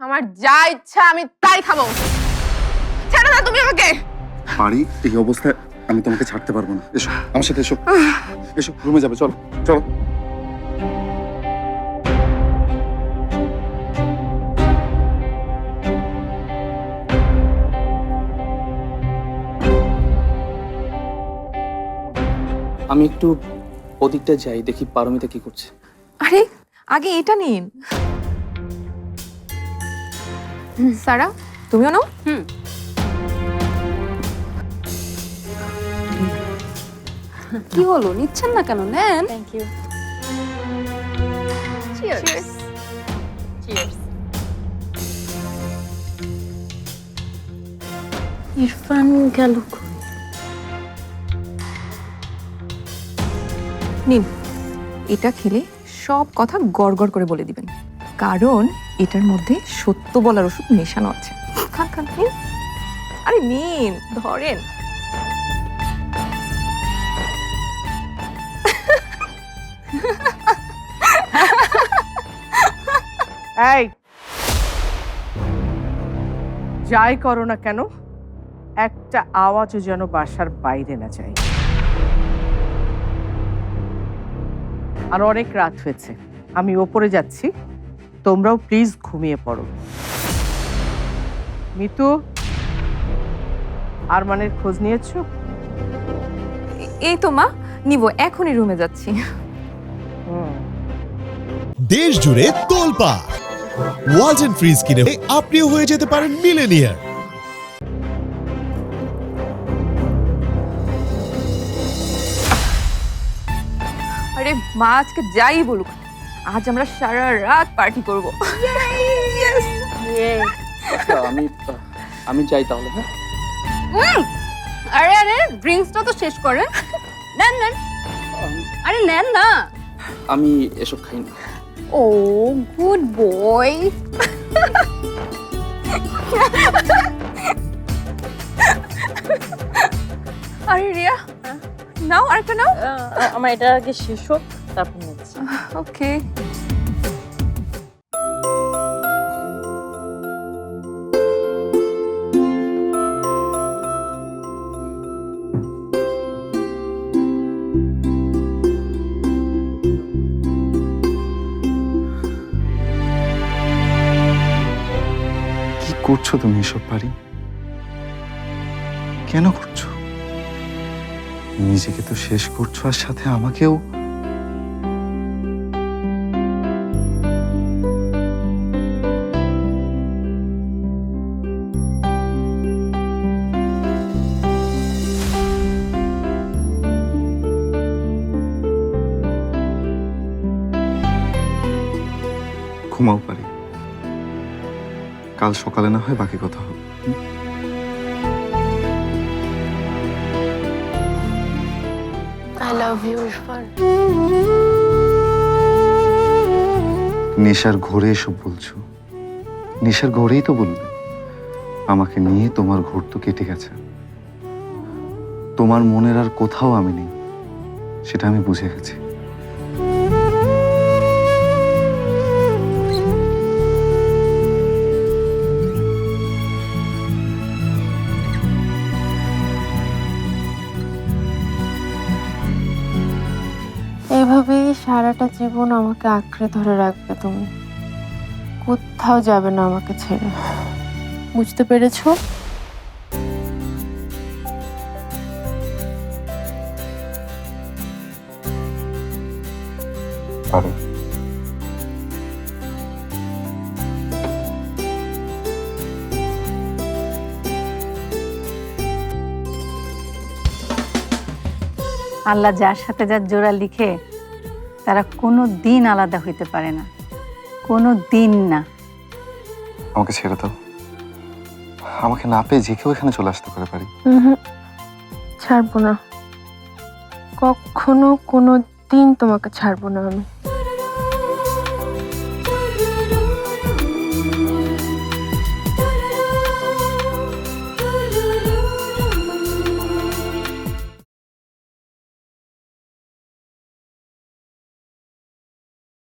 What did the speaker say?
আমার যা ইচ্ছা আমি তাই খাব। ছেড়ে দাও তুমি আমাকে। পারি এই অবস্থায় আমি তোমাকে ছাড়তে পারব না। এসো আমার সাথে এসো। এসো রুমে যাবে চলো চলো। আমি একটু ওদিকটা যাই দেখি পারমিতা কি করছে। আরে আগে এটা নিন। সারা তুমিও নাও। কি হলো? নিচ্ছেন না কেন? নেন। Thank you cheers cheers Irfan গেল নিন এটা খেলে সব কথা গড়গড় করে বলে দিবেন। কারণ এটার মধ্যে সত্য বলার ওষুধ মেশানো আছে। খান খান আরে নিন ধরেন। যাই করো না কেন, একটা আওয়াজও যেন বাসার বাইরে না যায়। আর অনেক রাত হয়েছে, আমি ওপরে যাচ্ছি। তোমরাও প্লিজ ঘুমিয়ে পড়ো। মিতু আরমানের খোঁজ নিয়েছো? এই তো মা নিব এখনই রুমে যাচ্ছি। দেশ জুড়ে তোলপা। ওয়ালটন ফ্রিজ কিনে আপনিও হয়ে যেতে পারেন মিলেনিয়ার আরে মা আজকে যাই বলুক আজ আমরা সারা রাত পার্টি করব। আচ্ছা আমি আমি যাই তাহলে হ্যাঁ? আরে আরে ড্রিঙ্কসটা তো শেষ করে নেন নেন। আরে নেন না। আমি এসব খাই না। ও গুড বয় আরে রিয়া নাও আরেকটা নাও। আমার এটা আগে শেষ হোক তারপর ওকে। কি করছ তুমি এসব, পারি? কেন করছ? নিজেকে তো শেষ করছ আর সাথে আমাকেও ঘুমাও পারি। কাল সকালে না হয় বাকি কথা হবে। আই লাভ ইউ ইরফান নেশার ঘোরে এসব বলছো? নেশার ঘোরেই তো বলবে। আমাকে নিয়ে তোমার ঘোর তো কেটে গেছে। তোমার মনের আর কোথাও আমি নেই। সেটা আমি বুঝে গেছি। এভাবেই সারাটা জীবন আমাকে আঁকড়ে ধরে রাখবে তুমি। কোথাও যাবে না আমাকে ছেড়ে। বুঝতে পেরেছ? পারো আল্লাহ যার সাথে যার জোড়া লিখে তারা কোনো দিন আলাদা হইতে পারে না। কোনো দিন না। আমাকে ছেড়ে দাও। আমাকে না পেয়ে যে কেউ এখানে চলে আসতে পারে পারি। ছাড়বো না। কখনো কোনো দিন তোমাকে ছাড়বো না আমি।